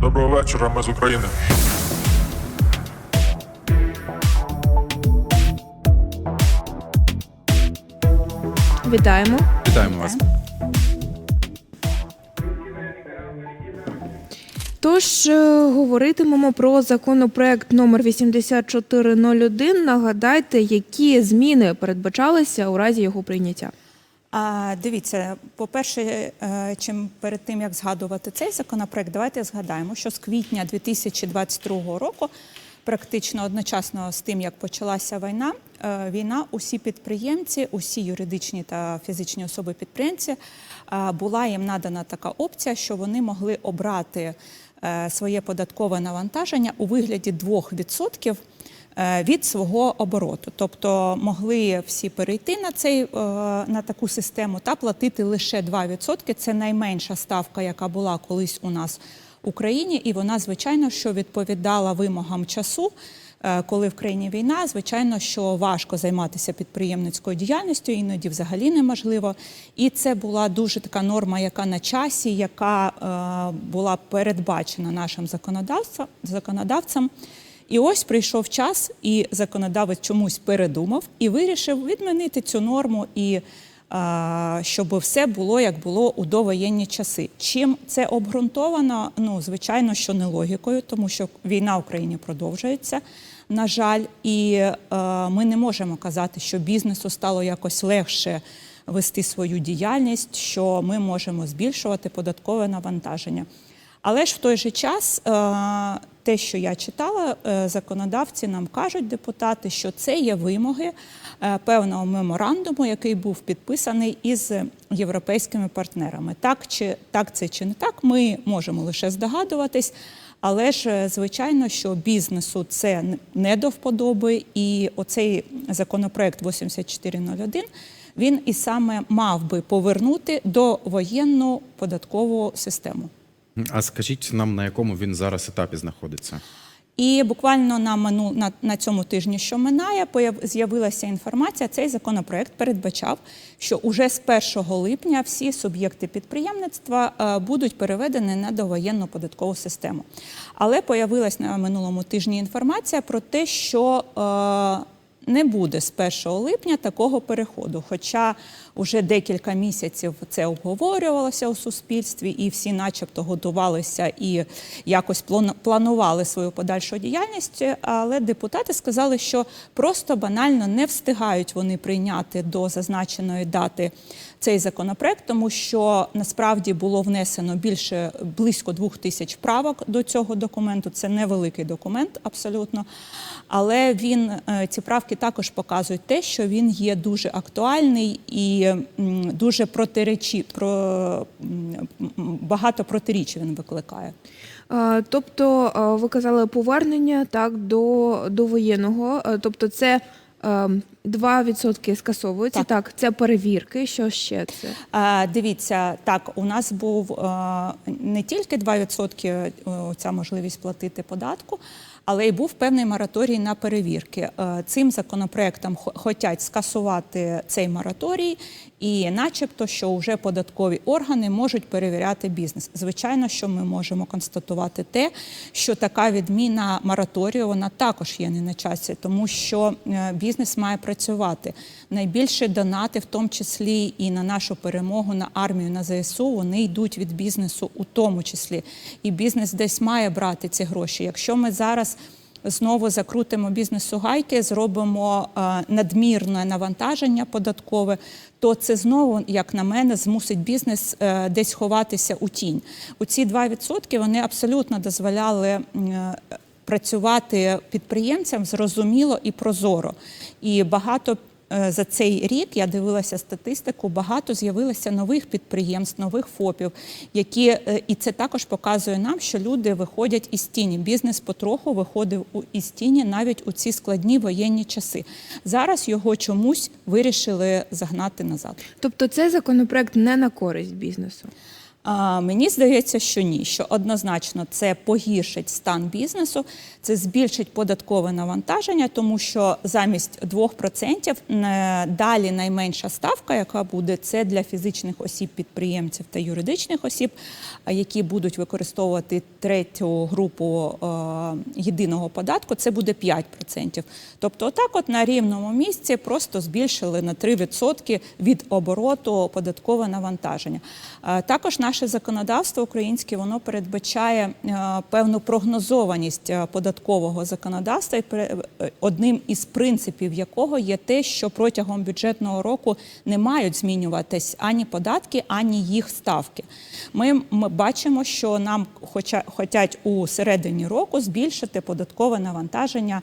Доброго вечора, ми з України. Вітаємо. Вітаємо вас. Тож е, говоритимемо про законопроект номер 8401. Нагадайте, які зміни передбачалися у разі його прийняття. А, дивіться, по-перше, е, чим перед тим як згадувати цей законопроект, давайте згадаємо, що з квітня 2022 року, практично одночасно з тим, як почалася війна, е, війна, усі підприємці, усі юридичні та фізичні особи підприємці, е, була їм надана така опція, що вони могли обрати своє податкове навантаження у вигляді 2% е, від свого обороту. Тобто могли всі перейти на цей е, на таку систему та платити лише 2%. Це найменша ставка, яка була колись у нас в Україні, і вона, звичайно, що відповідала вимогам часу. Е, Коли в країні війна, звичайно, що важко займатися підприємницькою діяльністю, іноді взагалі неможливо. І це була дуже така норма, яка на часі, яка е, була передбачена нашим законодавцем. І ось прийшов час, і законодавець чомусь передумав і вирішив відмінити цю норму і щоб все було як було у довоєнні часи. Чим це обґрунтовано? Ну, звичайно, що не логікою, тому що війна в Україні продовжується. На жаль, і е, ми не можемо казати, що бізнесу стало якось легше вести свою діяльність, що ми можемо збільшувати податкове навантаження. Але ж в той же час е, те, що я читала, е, законодавці нам кажуть, депутати, що це є вимоги е, певного меморандуму, який був підписаний із європейськими партнерами. Так чи так це чи не так, ми можемо лише здогадуватись. Але ж звичайно, що бізнесу це не до вподоби, і оцей законопроект 8401, він і саме мав би повернути до воєнну податкову систему. А скажіть нам, на якому він зараз етапі знаходиться? І буквально на мину на, на цьому тижні, що минає, з'явилася інформація. Цей законопроект передбачав, що уже з 1 липня всі суб'єкти підприємництва е, будуть переведені на довоєнну податкову систему. Але появилась на минулому тижні інформація про те, що е, не буде з 1 липня такого переходу. Хоча вже декілька місяців це обговорювалося у суспільстві, і всі, начебто, готувалися і якось планували свою подальшу діяльність. Але депутати сказали, що просто банально не встигають вони прийняти до зазначеної дати цей законопроект, тому що насправді було внесено більше близько двох тисяч правок до цього документу. Це невеликий документ, абсолютно. Але він е, ці правки також показують те, що він є дуже актуальний і дуже протиречі, про багато протиріч він викликає. Тобто, ви казали повернення так до, до воєнного. Тобто, це е, 2% скасовуються. Так. Так. це перевірки. Що ще це? А, Дивіться, так, у нас був е, не тільки 2% е, ця можливість платити податку, але й був певний мораторій на перевірки. Е, Цим законопроектом хо- хотять скасувати цей мораторій, і начебто, що вже податкові органи можуть перевіряти бізнес. Звичайно, що ми можемо констатувати те, що така відміна мораторію вона також є не на часі, тому що е, бізнес має працювати. Найбільше донати, в тому числі і на нашу перемогу, на армію, на ЗСУ, вони йдуть від бізнесу у тому числі. І бізнес десь має брати ці гроші. Якщо ми зараз знову закрутимо бізнесу гайки, зробимо е, надмірне навантаження податкове, то це знову, як на мене, змусить бізнес е, десь ховатися у тінь. У ці 2% вони абсолютно дозволяли. е, Працювати підприємцям зрозуміло і прозоро. І багато за цей рік я дивилася статистику, багато з'явилося нових підприємств, нових ФОПів, які е, і це також показує нам, що люди виходять із тіні. Бізнес потроху виходив із тіні навіть у ці складні воєнні часи. Зараз його чомусь вирішили загнати назад. Тобто, цей законопроект не на користь бізнесу. А, мені здається, що ні, що однозначно це погіршить стан бізнесу, це збільшить податкове навантаження, тому що замість 2% е, далі найменша ставка, яка буде, це для фізичних осіб, підприємців та юридичних осіб, які будуть використовувати третю групу е, єдиного податку, це буде 5%. Тобто, отак, от на рівному місці просто збільшили на 3% від обороту податкове навантаження. Е, Також наше законодавство українське воно передбачає е, певну прогнозованість е, податкового законодавства, і е, одним із принципів якого є те, що протягом бюджетного року не мають змінюватись ані податки, ані їх ставки. Ми, ми бачимо, що нам хоча, хочуть у середині року збільшити податкове навантаження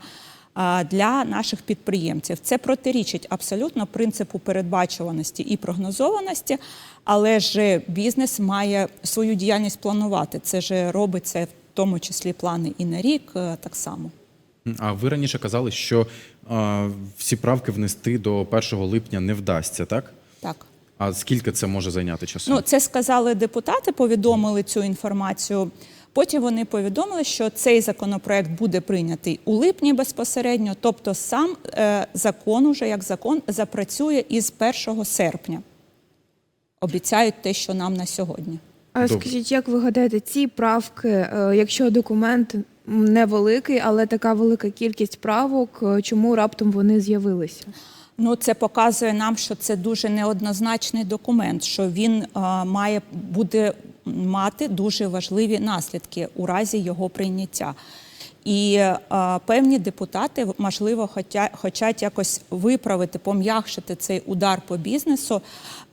для наших підприємців. Це протирічить абсолютно принципу передбачуваності і прогнозованості, але ж бізнес має свою діяльність планувати. Це ж робиться в тому числі плани і на рік е, так само. А ви раніше казали, що е, всі правки внести до 1 липня не вдасться, так? Так. А скільки це може зайняти часу? Ну, це сказали депутати, повідомили цю інформацію. Потім вони повідомили, що цей законопроект буде прийнятий у липні безпосередньо, тобто сам е, закон, уже як закон, запрацює із 1 серпня. Обіцяють те, що нам на сьогодні. А скажіть, як ви гадаєте, ці правки, е, якщо документ невеликий, але така велика кількість правок, е, чому раптом вони з'явилися? Ну, це показує нам, що це дуже неоднозначний документ, що він е, має буде мати дуже важливі наслідки у разі його прийняття. І е, певні депутати, можливо, хотя, хочуть якось виправити, пом'якшити цей удар по бізнесу,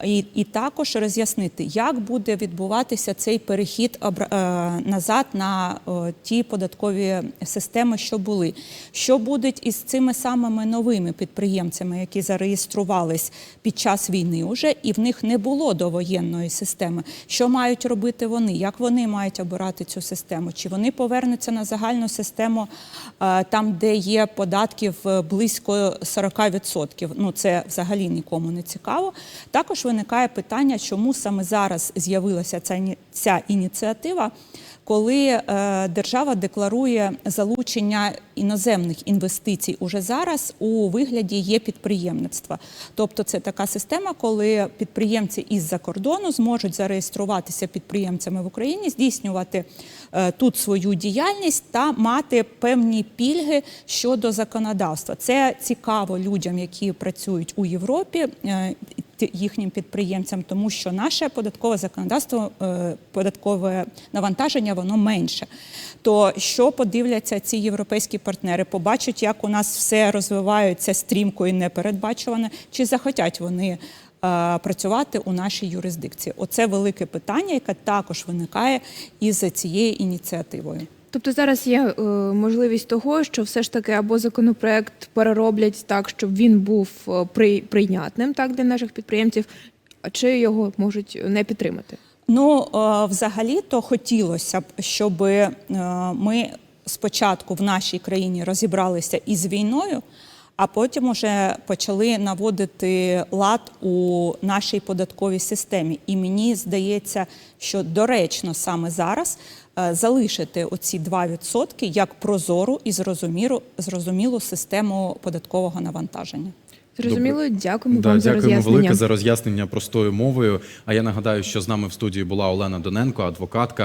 і, і також роз'яснити, як буде відбуватися цей перехід обра- е, назад на е, ті податкові системи, що були. Що будуть із цими самими новими підприємцями, які зареєструвались під час війни уже, і в них не було довоєнної системи. Що мають робити вони? Як вони мають обирати цю систему? Чи вони повернуться на загальну систему е, там, де є податків е, близько 40%? Ну це взагалі нікому не цікаво. Також виникає питання, чому саме зараз з'явилася ця, ця ініціатива. Коли е, держава декларує залучення іноземних інвестицій уже зараз у вигляді є підприємництва, тобто це така система, коли підприємці із-за кордону зможуть зареєструватися підприємцями в Україні, здійснювати е, тут свою діяльність та мати певні пільги щодо законодавства. Це цікаво людям, які працюють у Європі. Їхнім підприємцям, тому що наше податкове законодавство, е, податкове навантаження, воно менше. То що подивляться ці європейські партнери, побачать, як у нас все розвивається стрімко і непередбачувано, чи захотять вони е, працювати у нашій юрисдикції? Оце велике питання, яке також виникає із цією ініціативою. Тобто зараз є е, можливість того, що все ж таки або законопроект перероблять так, щоб він був е, при, прийнятним так для наших підприємців, чи його можуть не підтримати. Ну, е, взагалі-то хотілося б, щоб е, ми спочатку в нашій країні розібралися із війною, а потім уже почали наводити лад у нашій податковій системі. І мені здається, що доречно саме зараз е, залишити оці 2% як прозору і зрозумілу, зрозумілу систему податкового навантаження. Зрозуміло, дякуємо Да, вам за дякуємо роз'яснення. велике за роз'яснення простою мовою. А я нагадаю, що з нами в студії була Олена Доненко, адвокатка.